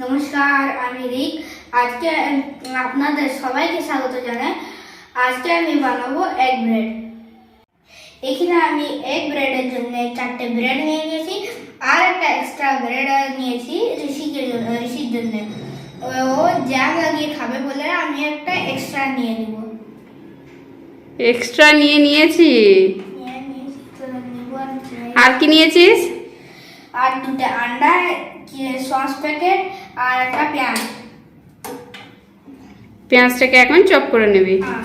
নমস্কার আমি রিক। আজকে আপনাদের সবাইকে স্বাগত জানাই। আজকে আমি বানাবো এগ ব্রেড এখানে আমি এগ ব্রেডের জন্য চারটে ব্রেড নিয়ে নিয়েছি আর একটা এক্সট্রা ব্রেড নিয়েছি ঋষিকের জন্য ঋষির জন্য। ও- জ্যাম লাগিয়ে খাবে বলে আমি একটা এক্সট্রা নিয়ে নিব। এক্সট্রা নিয়ে নিয়েছি। আর কি নিয়েছিস? আর দুটো আন্ডা সস প্যাকেট আর একটা পেঁয়াজ পেঁয়াজটাকে এখন চপ করে নিবি। হ্যাঁ।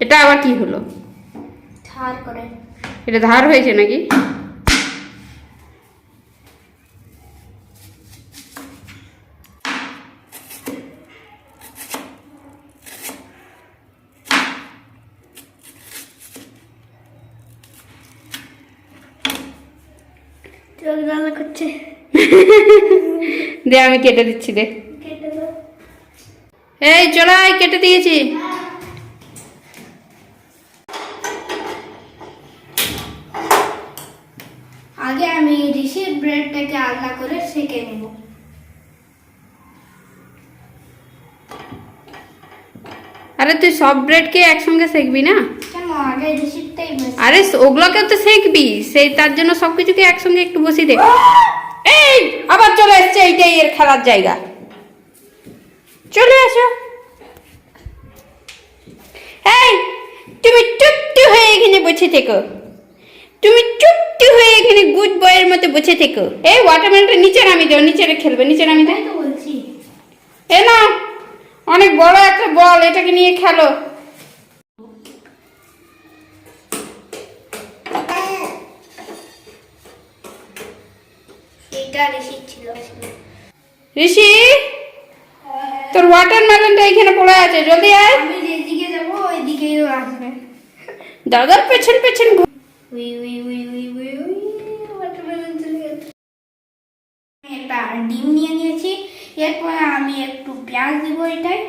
এটা আবার কি হলো? ধার করে। এটা ধার হয়েছে নাকি? চোখ জ্বালা করছে। দে আমি কেটে দিচ্ছি দে। এই চলাই কেটে দিয়েছি। আগে আমি ঋষির ব্রেডটাকে আলাদা করে সেকে নেব। আরে তুই সব ব্রেডকে একসঙ্গে সেকবি না? কেন? আগে আরে ওগুলোকে তো সেকবি সেই তার জন্য সব কিছুকে একসঙ্গে একটু বসিয়ে দে। এই আবার চলে এসছে এইটাই এর খেলার জায়গা। চলে আসো এই তুমি চুপটি হয়ে এখানে বসে থেকো। তুমি চুপটি হয়ে এখানে গুড বয়ের মতো বসে থেকো। এই ওয়াটারমেলনটা নিচে নামি দাও নিচে খেলবে নিচে নামি দাও। তো বলছি। এ না অনেক বড় একটা বল এটাকে নিয়ে খেলো এইটা ঋষির ছিল ঋষি তোর ওয়াটারমেলনটা এখানে পড়ে আছে জলদি আয়। আমি যেদিকে যাব ওইদিকেই আসবে। দাদার পেছন পেছন উই উই উই উই উই উই ওয়াটারমেলন চলে গেছে। আমি একটা ডিম নিয়ে নিয়েছি এরপর আমি একটু পেঁয়াজ দিব এটাই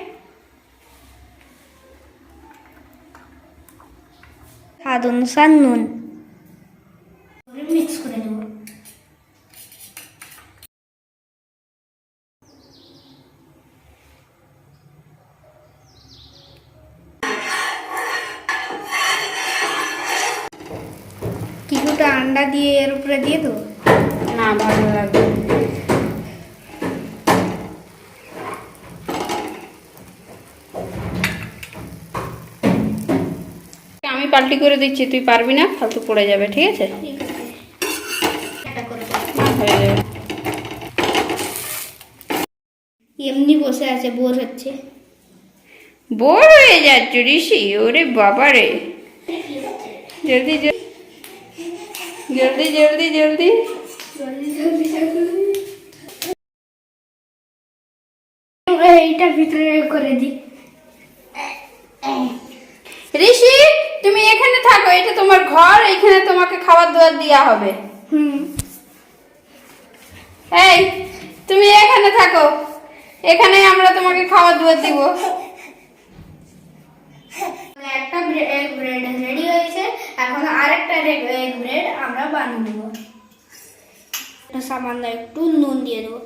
স্বাদ অনুসার নুন মিক্স করে দেবো আন্ডা দিয়ে এর উপরে দিয়ে দেবো? না ভালো লাগবে আমি পাল্টি করে দিচ্ছি তুই পারবি না? ফালতু পড়ে যাবে ঠিক আছে। হয়ে যাবে। এমনি বসে আছে বোর হচ্ছে। বোর হয়ে যাচ্ছ ঋষি ওরে বাবা রে জলদি জলদি জলদি। এইটা ভিতরে করে দি ঋষি তুমি এখানে থাকো এটা তোমার ঘর এখানে তোমাকে খাবার দাবার দেওয়া হবে। হুম। এই তুমি এখানে থাকো এখানে আমরা তোমাকে খাবার দাবার দিব। একটা এগ ব্রেড রেডি হয়েছে, এখন আরেকটা এগ ব্রেড আমরা বানিয়ে এটা সামান্য একটু নুন দিয়ে দেবো।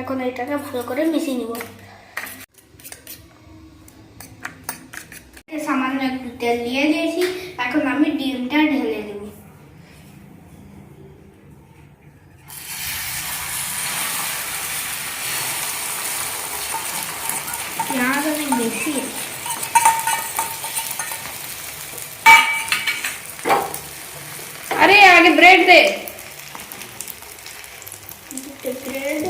এখন এটাকে ভালো করে মিশিয়ে নিব। সামান্য একটু তেল দিয়ে দিয়েছি, এখন আমি ডিমটা ঢেলে দেব। পেঁয়াজ অনেক বেশি আরে আগে ব্রেড দে দুটো ব্রেড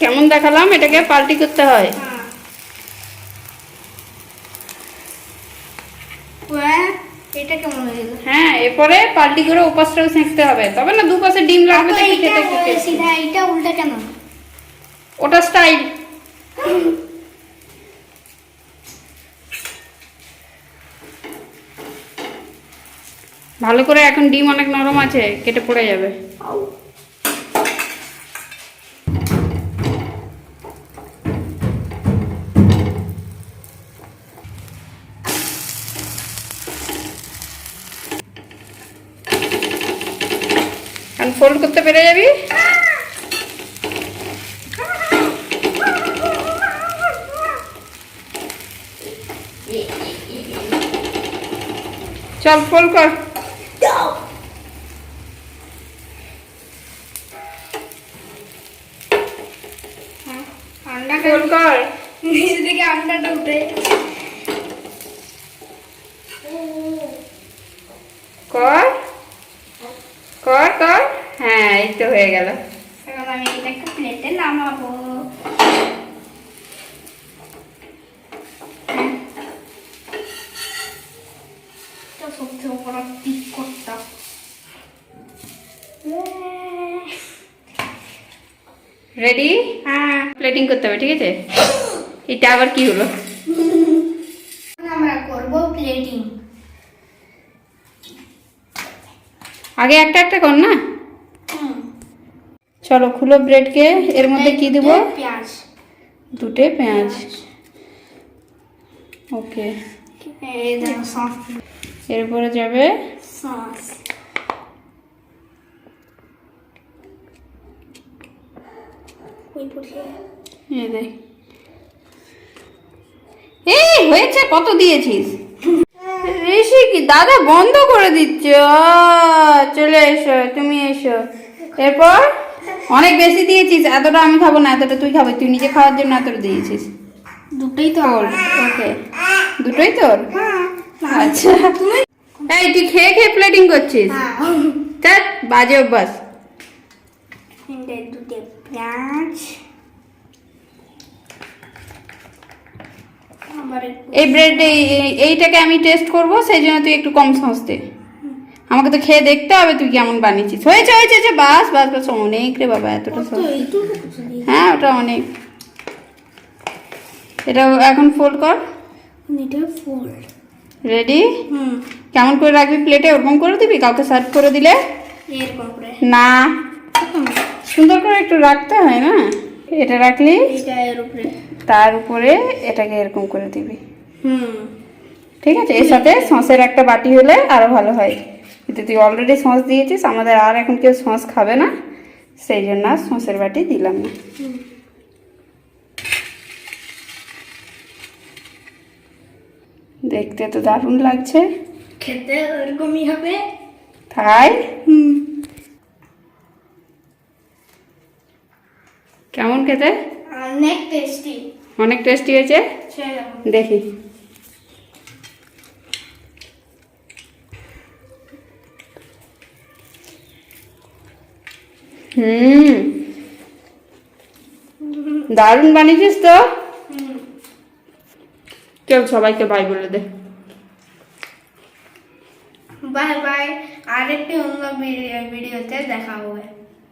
কেমন দেখালাম? এটাকে পাল্টি করতে হয়? হ্যাঁ। ওয়া, এটা কেমন হয়ে গেল? হ্যাঁ এরপরে পাল্টি করে উপাসটাও সেঁকতে হবে। তবে না দুপাশে ডিম লাগবে তো দেখে এইটা খেতে একটু tasty। সিধা এইটা উল্টা কেন ওটা স্টাইল ভালো করে এখন ডিম অনেক নরম আছে কেটে পড়ে যাবে। ফোল্ড করতে পেরে যাবি? চল কর। আন্ডা ফোল্ড কর। নিচ থেকে আন্ডাটা উঠে। কর। কর কর। হ্যাঁ এই তো হয়ে গেল। এখন আমি এটাকে প্লেটে নামাবো। তো সবচেয়ে উপরে টিক করতাম। রেডি হ্যাঁ। প্লেটিং করতে হবে ঠিক আছে? এটা আবার কি হলো? আমরা করব প্লেটিং আগে একটা একটা কর না? চলো খুলো ব্রেডকে এর মধ্যে কি দেবো? পেঁয়াজ। দুটে পেঁয়াজ। ওকে এরপরে যাবে সস। এই হয়েছে কত দিয়েছিস? ঋষি কি দাদা বন্ধ করে দিচ্ছে। চলে এসো তুমি এসো। এরপর? অনেক বেশি দিয়েছিস এতটা আমি খাব না এতটা তুই খাবি তুই নিজে খাওয়ার জন্য এতটা দিয়েছিস। দুটোই তো তোর আমার। ওকে দুটোই তোর হ্যাঁ। আচ্ছা। এই তুই খেয়ে খেয়ে প্লেটিং করছিস? হ্যাঁ। বাজে অভ্যাস। দুটো পেঁয়াজ। এই ব্রেড এইটাকে আমি টেস্ট করব সেই জন্য তুই একটু কম সস দে। আমাকে তো খেয়ে দেখতে হবে তুই কেমন বানিয়েছিস? হয়েছে হয়েছে বাস বাস বাস অনেক রে বাবা এতটা হ্যাঁ ওটা অনেক। এটা এখন ফোল্ড কর। এটা ফোল্ড রেডি হুম। কেমন করে রাখবি প্লেটে ওরকম করে দিবি? কাউকে সার্ভ করে দিলে? এরকম করে। না। সুন্দর করে একটু রাখতে হয় না? এটা রাখলি? এইটা এর উপরে। তার উপরে এটাকে এরকম করে দিবি। হুম। ঠিক আছে? এর সাথে সসের একটা বাটি হলে আরও ভালো হয়। কিন্তু তুই অলরেডি সস দিয়েছিস আমাদের আর এখন কেউ সস খাবে না। সেই জন্য আর সসের বাটি দিলাম না। দেখতে তো দারুণ লাগছে। খেতে ওরকমই হবে। তাই? হুম। কেমন খেতে? অনেক টেস্টি অনেক টেস্টি হয়েছে? দেখি। হুম। দারুণ বানিয়েছিস তো? চল সবাইকে বাই বলে দে। বাই বাই আরেকটি অন্য ভিডিও ভিডিওতে দেখা হবে।